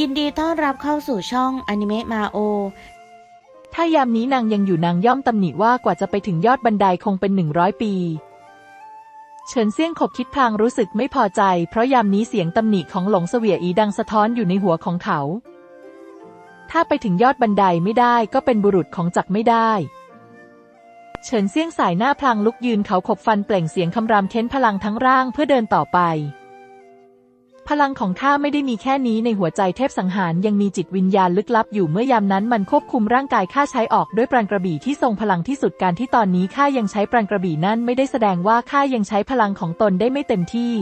ยินดีต้อนรับเข้าสู่ช่องอนิเมะมาโอ ถ้ายามนี้นางยังอยู่นางย่อมตำหนิว่ากว่าจะไปถึงยอดบันไดคงเป็นหนึ่งร้อยปี เฉินเซี่ยงขบคิดพลางรู้สึกไม่พอใจ เพราะยามนี้เสียงตำหนิของหลงเสวียอีดังสะท้อนอยู่ในหัวของเขา ถ้าไปถึงยอดบันไดไม่ได้ก็เป็นบุรุษของจักรไม่ได้ เฉินเซี่ยงสายหน้าพลางลุกยืนเขาขบฟันเปล่งเสียงคำรามเค้นพลังทั้งร่างเพื่อเดินต่อไป พลังของข้าไม่ได้มีแค่นี้ในหัวใจเทพสังหารยังมีจิตวิญญาณลึกลับอยู่เมื่อยามนั้นมันควบคุมร่างกายข้าใช้ออกด้วยปราณกระบี่ที่ทรงพลังที่สุดการที่ตอนนี้ข้ายังใช้ปราณกระบี่นั่นไม่ได้แสดงว่าข้ายังใช้พลังของตนได้ไม่เต็มที่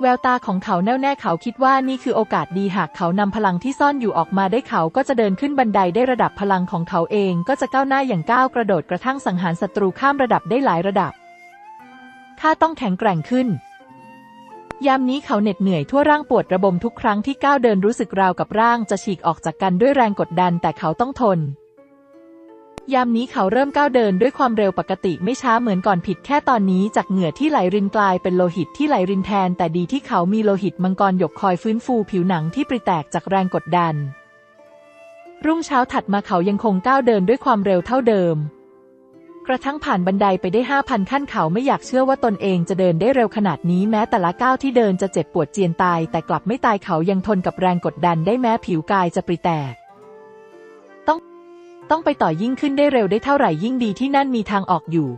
แววตาของเขาแน่วแน่เขาคิดว่านี่คือโอกาสดีหากเขานำพลังที่ซ่อนอยู่ออกมาได้เขาก็จะเดินขึ้นบันไดได้ระดับพลังของเขาเองก็จะก้าวหน้าอย่างก้าวกระโดดกระทั่งสังหารศัตรูข้ามระดับได้หลายระดับข้าต้องแข็งแกร่งขึ้น ยามนี้เขาเหน็ดเหนื่อยทั่วร่างปวดระบมทุกครั้งที่ก้าวเดินรู้สึกราวกับร่างจะฉีกออกจากกันด้วยแรงกดดันแต่เขาต้องทน ยามนี้เขาเริ่มก้าวเดินด้วยความเร็วปกติไม่ช้าเหมือนก่อนผิดแค่ตอนนี้จากเหงื่อที่ไหลรินกลายเป็นโลหิตที่ไหลรินแทน แต่ดีที่เขามีโลหิตมังกรหยกคอยฟื้นฟูผิวหนังที่ปริแตกจากแรงกดดัน รุ่งเช้าถัดมาเขายังคงก้าวเดินด้วยความเร็วเท่าเดิม กระทั่งผ่านบันไดไปได้ห้าพันขั้นเขาไม่อยากเชื่อว่าตนเองจะเดินได้เร็วขนาดนี้แม้แต่ละก้าวที่เดินจะเจ็บปวดเจียนตาย แต่กลับไม่ตายเขายังทนกับแรงกดดันได้แม้ผิวกายจะปริแตก ต้อง ต้องไปต่อยิ่งขึ้นได้เร็วได้เท่าไหร่ยิ่งดีที่นั่นมีทางออกอยู่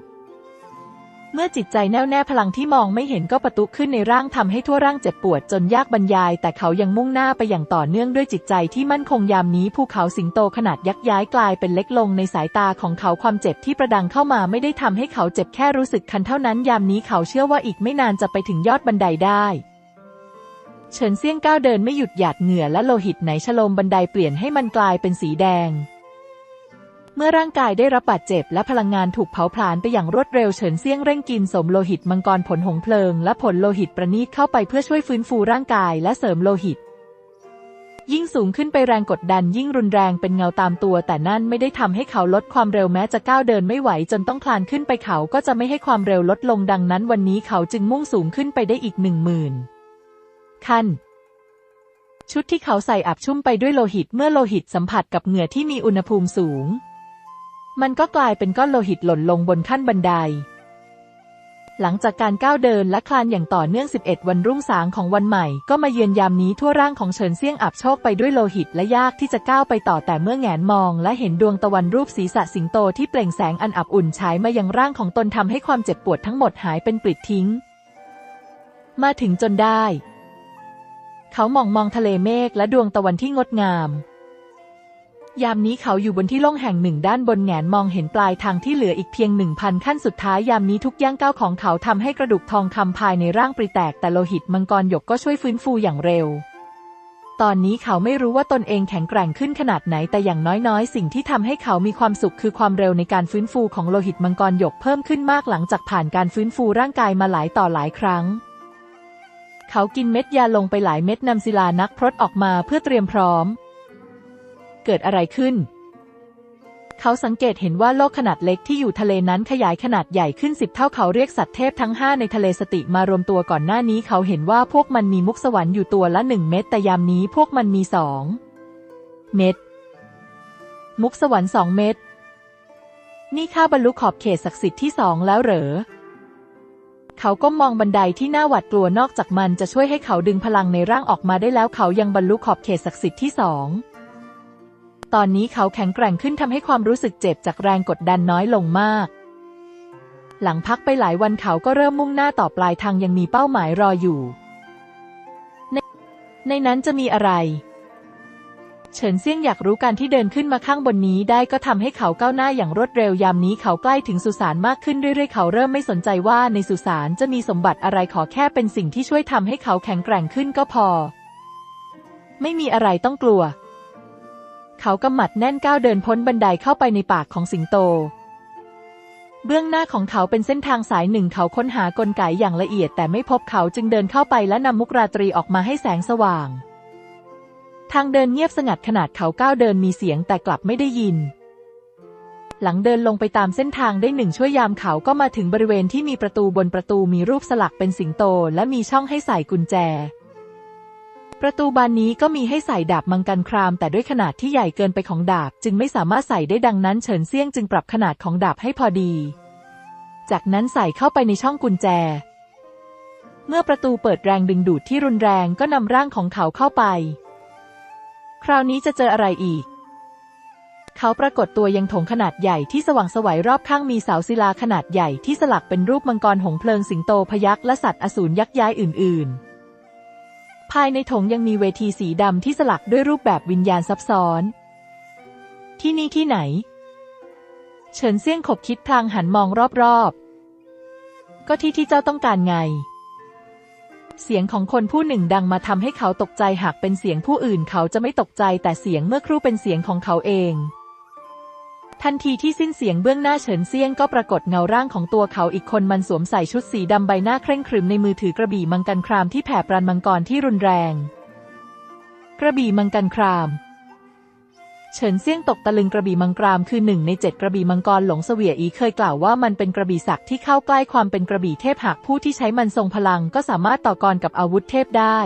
เมื่อจิตใจแน่วแน่พลังที่มองไม่เห็นก็ประตุขึ้นในร่างทำให้ทั่วร่างเจ็บปวดจนยากบรรยาย แต่เขายังมุ่งหน้าไปอย่างต่อเนื่องด้วยจิตใจที่มั่นคงยามนี้ภูเขาสิงโตขนาดยักษ์ย้ายกลายเป็นเล็กลงในสายตาของเขาความเจ็บที่ประดังเข้ามาไม่ได้ทำให้เขาเจ็บแค่รู้สึกคันเท่านั้นยามนี้เขาเชื่อว่าอีกไม่นานจะไปถึงยอดบันไดได้เฉินเซี่ยงก้าวเดินไม่หยุดหยาดเหงื่อและโลหิตไหนชโลมบันไดเปลี่ยนให้มันกลายเป็นสีแดง เมื่อร่างกายได้รับบาดเจ็บและพลังงานถูกเผาผลาญไปอย่างรวดเร็วเฉินเซียงเร่งกินสมโลหิตมังกรผลหงเพลิง และผลโลหิตประณีตเข้าไปเพื่อช่วยฟื้นฟูร่างกายและเสริมโลหิต ยิ่งสูงขึ้นไปแรงกดดันยิ่งรุนแรงเป็นเงาตามตัว แต่นั่นไม่ได้ทำให้เขาลดความเร็วแม้จะก้าวเดินไม่ไหวจนต้องคลานขึ้นไปเขาก็จะไม่ให้ความเร็วลดลงดังนั้น วันนี้เขาจึงมุ่งสูงขึ้นไปได้อีกหนึ่งหมื่นขั้นชุดที่เขาใส่อับชุ่มไปด้วยโลหิตเมื่อโลหิตสัมผัสกับเหงื่อที่มีอุณหภูมิสูง มันก็กลายเป็นก้อนโลหิตหล่นลงบนขั้นบันได หลังจากการก้าวเดินและคลานอย่างต่อเนื่อง 11 วันรุ่งสางของวันใหม่ ก็มาเยือนยามนี้ทั่วร่างของเฉินเซี่ยงอับโชคไปด้วยโลหิตและยากที่จะก้าวไปต่อแต่เมื่อแงนมอง และเห็นดวงตะวันรูปศีรษะสิงโตที่เปล่งแสงอันอับอุ่นฉายมายังร่างของตนทำให้ความเจ็บปวดทั้งหมดหายเป็นปลิดทิ้ง มาถึงจนได้ เขามองมองทะเลเมฆและดวงตะวันที่งดงาม ยามนี้เขาอยู่บนที่โล่งแห่งหนึ่งด้านบนแงนมองเห็นปลายทางที่เหลืออีกเพียงหนึ่งพันขั้นสุดท้ายยามนี้ทุกย่างก้าวของเขาทำให้กระดูกทองคำภายในร่างปริแตกแต่โลหิตมังกรหยกก็ช่วยฟื้นฟูอย่างเร็ว ตอนนี้เขาไม่รู้ว่าตนเองแข็งแกร่งขึ้นขนาดไหนแต่อย่างน้อยๆ สิ่งที่ทำให้เขามีความสุขคือความเร็วในการฟื้นฟูของโลหิตมังกรหยกเพิ่มขึ้นมากหลังจากผ่านการฟื้นฟูร่างกายมาหลายต่อหลายครั้งเขากินเม็ดยาลงไปหลายเม็ดนำศิลานักพรตออกมาเพื่อเตรียมพร้อม เกิดอะไรขึ้น เขาสังเกตเห็นว่าโลกขนาดเล็กที่อยู่ทะเลนั้นขยายขนาดใหญ่ขึ้นสิบเท่าเขาเรียกสัตว์เทพทั้งห้าในทะเลสติมารวมตัวก่อนหน้านี้เขาเห็นว่าพวกมันมีมุกสวรรค์อยู่ตัวละหนึ่งเม็ดแต่ยามนี้พวกมันมีสองเม็ดมุกสวรรค์สองเม็ดนี่ข้าบรรลุขอบเขตศักดิ์สิทธิ์ที่สองแล้วเหรอ เขาก็มองบันไดที่น่าหวาดกลัวนอกจากมันจะช่วยให้เขาดึงพลังในร่างออกมาได้แล้วเขายังบรรลุขอบเขตศักดิ์สิทธิ์ที่สอง ตอนนี้เขาแข็งแกร่งขึ้นทำให้ความรู้สึกเจ็บจากแรงกดดันน้อยลงมาก หลังพักไปหลายวันเขาก็เริ่มมุ่งหน้าต่อปลายทางยังมีเป้าหมายรออยู่ ในในนั้นจะมีอะไร เฉินเซี่ยงอยากรู้การที่เดินขึ้นมาข้างบนนี้ได้ก็ทำให้เขาก้าวหน้าอย่างรวดเร็วยามนี้เขาใกล้ถึงสุสานมากขึ้นเรื่อยๆเขาเริ่มไม่สนใจว่าในสุสานจะมีสมบัติอะไรขอแค่เป็นสิ่งที่ช่วยทำให้เขาแข็งแกร่งขึ้นก็พอ ไม่มีอะไรต้องกลัว เขากำหมัดแน่นก้าวเดินพ้นบันไดเข้าไปในปากของสิงโต เบื้องหน้าของเขาเป็นเส้นทางสายหนึ่งเขาค้นหากลไกอย่างละเอียดแต่ไม่พบเขาจึงเดินเข้าไปและนำมุกราตรีออกมาให้แสงสว่าง ทางเดินเงียบสงัดขนาดเขาก้าวเดินมีเสียงแต่กลับไม่ได้ยิน หลังเดินลงไปตามเส้นทางได้หนึ่งชั่วยามเขาก็มาถึงบริเวณที่มีประตูบนประตูมีรูปสลักเป็นสิงโต และมีช่องให้ใส่กุญแจ ประตูบานนี้ก็มีให้ใส่ดาบมังกันคราม แต่ด้วยขนาดที่ใหญ่เกินไปของดาบ จึงไม่สามารถใส่ได้ดังนั้นเฉินเซี่ยงจึงปรับขนาดของดาบให้พอดี จากนั้นใส่เข้าไปในช่องกุญแจ เมื่อประตูเปิดแรงดึงดูดที่รุนแรงก็นำร่างของเขาเข้าไป คราวนี้จะเจออะไรอีก เขาปรากฏตัวยังถงขนาดใหญ่ที่สว่างสวัยรอบข้างมีเสาศิลาขนาดใหญ่ที่สลักเป็นรูปมังกรหงเพลิงสิงโตพยักษ์และสัตว์อสูรยักษ์ย้ายอื่น ๆ ภายในถงยังมีเวทีสีดำที่สลักด้วยรูปแบบวิญญาณซับซ้อน ที่นี่ที่ไหน เฉินเซี่ยงขบคิดพลางหันมองรอบๆ ก็ที่ที่เจ้าต้องการไง เสียงของคนผู้หนึ่งดังมาทำให้เขาตกใจหากเป็นเสียงผู้อื่นเขาจะไม่ตกใจแต่เสียงเมื่อครู่เป็นเสียงของเขาเอง ทันทีที่สิ้นเสียงเบื้องหน้าเฉินเซียงก็ปรากฏเงาร่างของตัวเขาอีกคนมันสวมใส่ชุดสีดำใบหน้าเคร่งครึมในมือถือกระบี่มังกรครามที่แผ่ปรานมังกรที่รุนแรง กระบี่มังกรครามเฉินเซี่ยงตกตะลึงกระบี่มังกรามคือหนึ่งในเจ็ดกระบี่มังกรหลงเสวียอีเคยกล่าวว่ามันเป็นกระบี่ศักดิ์ที่เข้าใกล้ความเป็นกระบี่เทพหากผู้ที่ใช้มันทรงพลังก็สามารถต่อกรกับอาวุธเทพได้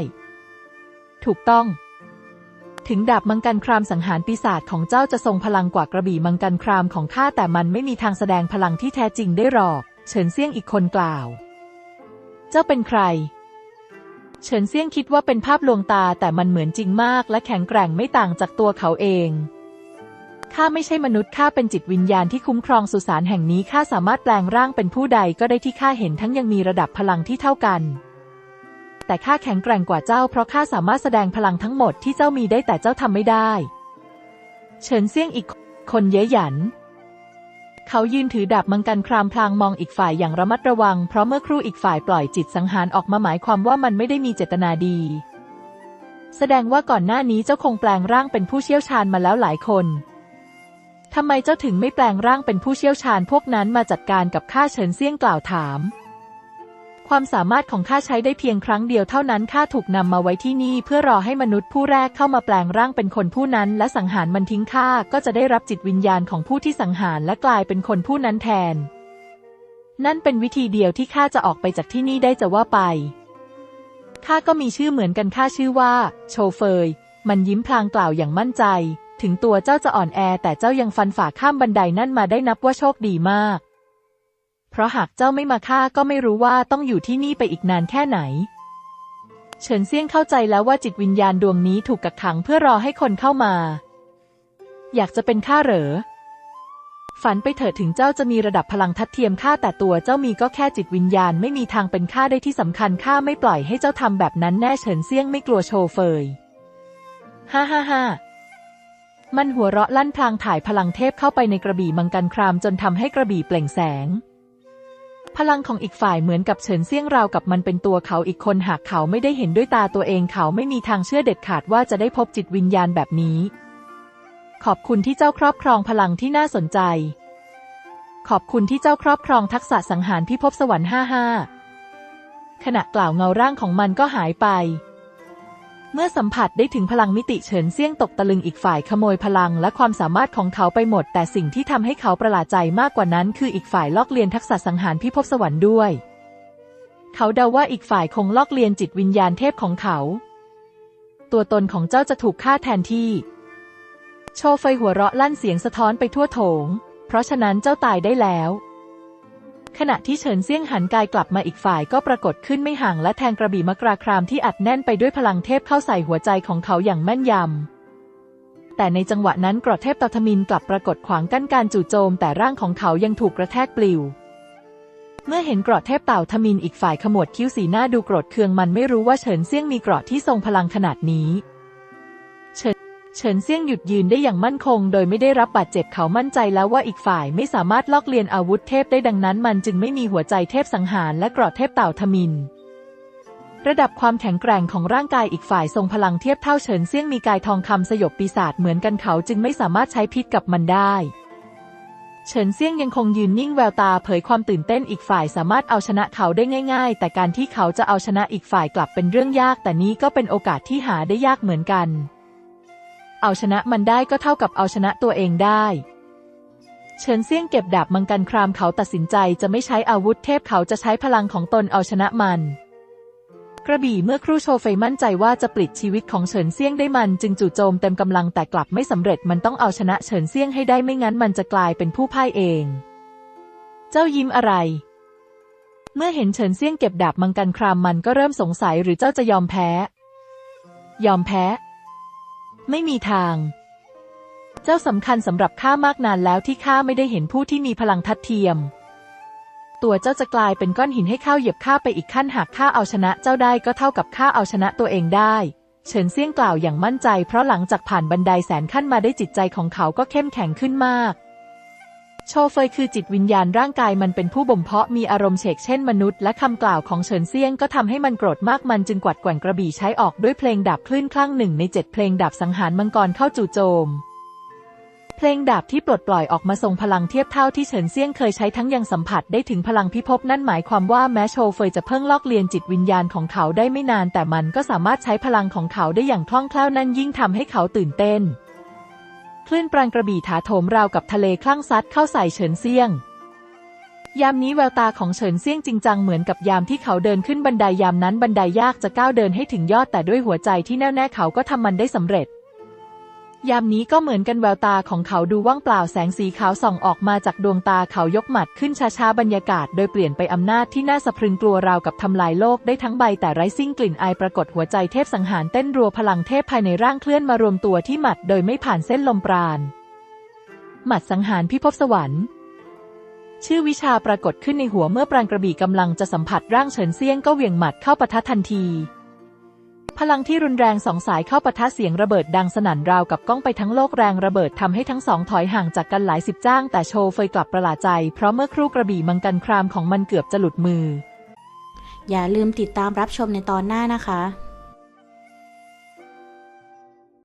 ถูกต้อง ถึงดาบมังกรครามสังหารปีศาจของเจ้าจะทรงพลังกว่ากระบี่มังกรครามของข้าแต่มันไม่มีทางแสดงพลังที่แท้จริงได้หรอก เฉินเซี่ยงอีกคนกล่าว เจ้าเป็นใคร เฉินเซี่ยงคิดว่าเป็นภาพลวงตาแต่มันเหมือนจริงมากและแข็งแกร่งไม่ต่างจากตัวเขาเองข้าไม่ใช่มนุษย์ข้าเป็นจิตวิญญาณที่คุ้มครองสุสานแห่งนี้ข้าสามารถแปลงร่างเป็นผู้ใดก็ได้ที่ข้าเห็นทั้งยังมีระดับพลังที่เท่ากัน แต่ข้าแข็งแกร่งกว่าเจ้าเพราะข้าสามารถแสดงพลังทั้งหมดที่เจ้ามีได้แต่เจ้าทำไม่ได้ เฉินเซี่ยงอีกคนเย้ยหยัน เขายืนถือดาบมังกรครามพลางมองอีกฝ่ายอย่างระมัดระวัง เพราะเมื่อครู่อีกฝ่ายปล่อยจิตสังหารออกมาหมายความว่ามันไม่ได้มีเจตนาดี แสดงว่าก่อนหน้านี้เจ้าคงแปลงร่างเป็นผู้เชี่ยวชาญมาแล้วหลายคนทำไมเจ้าถึงไม่แปลงร่างเป็นผู้เชี่ยวชาญพวกนั้นมาจัดการกับข้าเฉินเซี่ยงกล่าวถาม ความสามารถของข้าใช้ได้เพียงครั้งเดียวเท่านั้นข้าถูกนำมาไว้ที่นี่เพื่อรอให้มนุษย์ผู้แรกเข้ามาแปลงร่างเป็นคนผู้นั้นและสังหารมันทิ้งข้าก็จะได้รับจิตวิญญาณของผู้ที่สังหารและกลายเป็นคนผู้นั้นแทน นั่นเป็นวิธีเดียวที่ข้าจะออกไปจากที่นี่ได้จะว่าไปข้าก็มีชื่อเหมือนกันข้าชื่อว่า โชเฟย มันยิ้มพลางกล่าวอย่างมั่นใจ ถึงตัวเจ้าจะอ่อนแอแต่เจ้ายังฟันฝ่าข้ามบันไดนั่นมาได้นับว่าโชคดีมาก ราะหากเจ้าไม่มาฆ่าก็ไม่รู้ว่าต้องอยู่ที่นี่ไปอีกนานแค่ไหน เฉินเซี่ยงเข้าใจแล้วว่าจิตวิญญาณดวงนี้ถูกกักขังเพื่อรอให้คนเข้ามา อยากจะเป็นข้าเหรอ ฝันไปเถิดถึงเจ้าจะมีระดับพลังทัดเทียมข้าแต่ตัวเจ้ามีก็แค่จิตวิญญาณไม่มีทางเป็นข้าได้ที่สำคัญข้าไม่ปล่อยให้เจ้าทำแบบนั้นแน่เฉินเซี่ยงไม่กลัวโชเฟยฮ่าฮ่าฮ่ามันหัวเราะลั่นพลางถ่ายพลังเทพเข้าไปในกระบี่มังกรครามจนทำให้กระบี่เปล่งแสง พลังของอีกฝ่ายเหมือนกับเฉินเซี่ยงราวกับมันเป็นตัวเขาอีกคนหากเขาไม่ได้เห็นด้วยตาตัวเองเขาไม่มีทางเชื่อเด็ดขาดว่าจะได้พบจิตวิญญาณแบบนี้ ขอบคุณที่เจ้าครอบครองพลังที่น่าสนใจ ขอบคุณที่เจ้าครอบครองทักษะสังหารพิภพสวรรค์ห้าห้าขณะกล่าวเงาร่างของมันก็หายไป เมื่อสัมผัสได้ถึงพลังมิติเฉินเซี่ยงตกตะลึงอีกฝ่ายขโมยพลังและความสามารถของเขาไปหมด แต่สิ่งที่ทำให้เขาประหลาดใจมากกว่านั้น คืออีกฝ่ายลอกเลียนทักษะสังหารพิภพสวรรค์ด้วย เขาเดาว่าอีกฝ่ายคงลอกเลียนจิตวิญญาณเทพของเขา ตัวตนของเจ้าจะถูกฆ่าแทนที่ โชเฟยหัวเราะลั่นเสียงสะท้อนไปทั่วโถง เพราะฉะนั้นเจ้าตายได้แล้ว ขณะที่เฉินเซี่ยงหันกายกลับมาอีกฝ่ายก็ปรากฏขึ้นไม่ห่างและแทงกระบี่มกราครามที่อัดแน่นไปด้วยพลังเทพเข้าใส่หัวใจของเขาอย่างแม่นยำ แต่ในจังหวะนั้นกรดเทพตาทมินกลับปรากฏขวางกั้นการจู่โจม แต่ร่างของเขายังถูกกระแทกปลิว เมื่อเห็นกรดเทพเต่าทมินอีกฝ่ายขมวดคิ้วสีหน้าดูโกรธเคืองมันไม่รู้ว่าเฉินเซี่ยงมีกรดที่ทรงพลังขนาดนี้ เฉินเซี่ยงหยุดยืนได้อย่างมั่นคง โดยไม่ได้รับบาดเจ็บเขามั่นใจแล้วว่าอีกฝ่ายไม่สามารถลอกเลียนอาวุธเทพได้ดังนั้น มันจึงไม่มีหัวใจเทพสังหารและกรดเทพเต่าทมินระดับความแข็งแกร่งของร่างกายอีกฝ่ายทรงพลังเทียบเท่าเฉินเซี่ยงมีกายทองคำสยบปีศาจเหมือนกันเขาจึงไม่สามารถใช้พิษกับมันได้ เฉินเซี่ยงยังคงยืนนิ่งแววตาเผยความตื่นเต้นอีกฝ่ายสามารถเอาชนะเขาได้ง่าย ๆ แต่การที่เขาจะเอาชนะอีกฝ่ายกลับเป็นเรื่องยาก แต่นี้ก็เป็นโอกาสที่หาได้ยากเหมือนกัน เอาชนะมันได้ก็เท่ากับเอาชนะตัวเองได้เฉินเซี่ยงเก็บดาบมังกรครามเขาตัดสินใจจะไม่ใช้อาวุธเทพเขาจะใช้พลังของตนเอาชนะมัน กระบี่เมื่อครู่โชเฟยมั่นใจว่าจะปลิดชีวิตของเฉินเซี่ยงได้มันจึงจู่โจมเต็มกำลังแต่กลับไม่สำเร็จมันต้องเอาชนะเฉินเซี่ยงให้ได้ไม่งั้นมันจะกลายเป็นผู้พ่ายเอง เจ้ายิ้มอะไร เมื่อเห็นเฉินเซี่ยงเก็บดาบมังกันครามมันก็เริ่มสงสัยหรือเจ้าจะยอมแพ้ ยอมแพ้ ไม่มีทาง เจ้าสำคัญสำหรับข้ามากนานแล้วที่ข้าไม่ได้เห็นผู้ที่มีพลังทัดเทียม ตัวเจ้าจะกลายเป็นก้อนหินให้ข้าเหยียบข้าไปอีกขั้นหากข้าเอาชนะเจ้าได้ก็เท่ากับข้าเอาชนะตัวเองได้ เฉินเซี่ยงกล่าวอย่างมั่นใจ เพราะหลังจากผ่านบันไดแสนขั้นมาได้จิตใจของเขาก็เข้มแข็งขึ้นมาก โชเฟยคือจิตวิญญาณร่างกายมันเป็นผู้บ่มเพาะมีอารมณ์เฉกเช่นมนุษย์และคำกล่าวของเฉินเซียงก็ทำให้มันโกรธมากมันจึงกวัดแกว่งกระบี่ใช้ออกด้วยเพลงดาบคลื่นคลั่งหนึ่งในเจ็ดเพลงดาบสังหารมังกรเข้าจู่โจม เพลงดาบที่ปลดปล่อยออกมาทรงพลังเทียบเท่าที่เฉินเซียงเคยใช้ทั้งยังสัมผัสได้ถึงพลังพิภพนั่นหมายความว่าแม้โชเฟยจะเพิ่งลอกเลียนจิตวิญญาณของเขาได้ไม่นาน แต่มันก็สามารถใช้พลังของเขาได้อย่างคล่องแคล่วนั่นยิ่งทำให้เขาตื่นเต้น คลื่นปรางกระบี่ถาโถมราวกับทะเลคลั่งซัดเข้าใส่เฉินเซี่ยง ยามนี้แววตาของเฉินเซี่ยงจริงจังเหมือนกับยามที่เขาเดินขึ้นบันไดยามนั้นบันไดยากจะก้าวเดินให้ถึงยอดแต่ด้วยหัวใจที่แน่วแน่เขาก็ทำมันได้สำเร็จ ยามนี้ก็เหมือนกันแววตาของเขาดูว่างเปล่าแสงสีขาวส่องออกมาจากดวงตาเขายกหมัดขึ้นช้าๆบรรยากาศโดยเปลี่ยนไปอำนาจที่น่าสะพรึงกลัวราวกับทำลายโลกได้ทั้งใบแต่ไร้สิ้นกลิ่นอายปรากฏหัวใจเทพสังหารเต้นรัวพลังเทพภายในร่างเคลื่อนมารวมตัวที่หมัดโดยไม่ผ่านเส้นลมปราณ หมัดสังหารพิภพสวรรค์ชื่อวิชาปรากฏขึ้นในหัวเมื่อปรางกระบี่กำลังจะสัมผัสร่างเฉินเซียงก็เหวี่ยงหมัดเข้าปะทะทันที พลังที่รุนแรงสองสายเข้าปะทะเสียงระเบิดดังสนั่นราวกับก้องไปทั้งโลกแรงระเบิดทำให้ทั้งสองถอยห่างจากกันหลายสิบจ้าง แต่โชเฟยกลับประหลาดใจ เพราะเมื่อครู่กระบี่มังกันครามของมันเกือบจะหลุดมือ อย่าลืมติดตามรับชมในตอนหน้านะคะ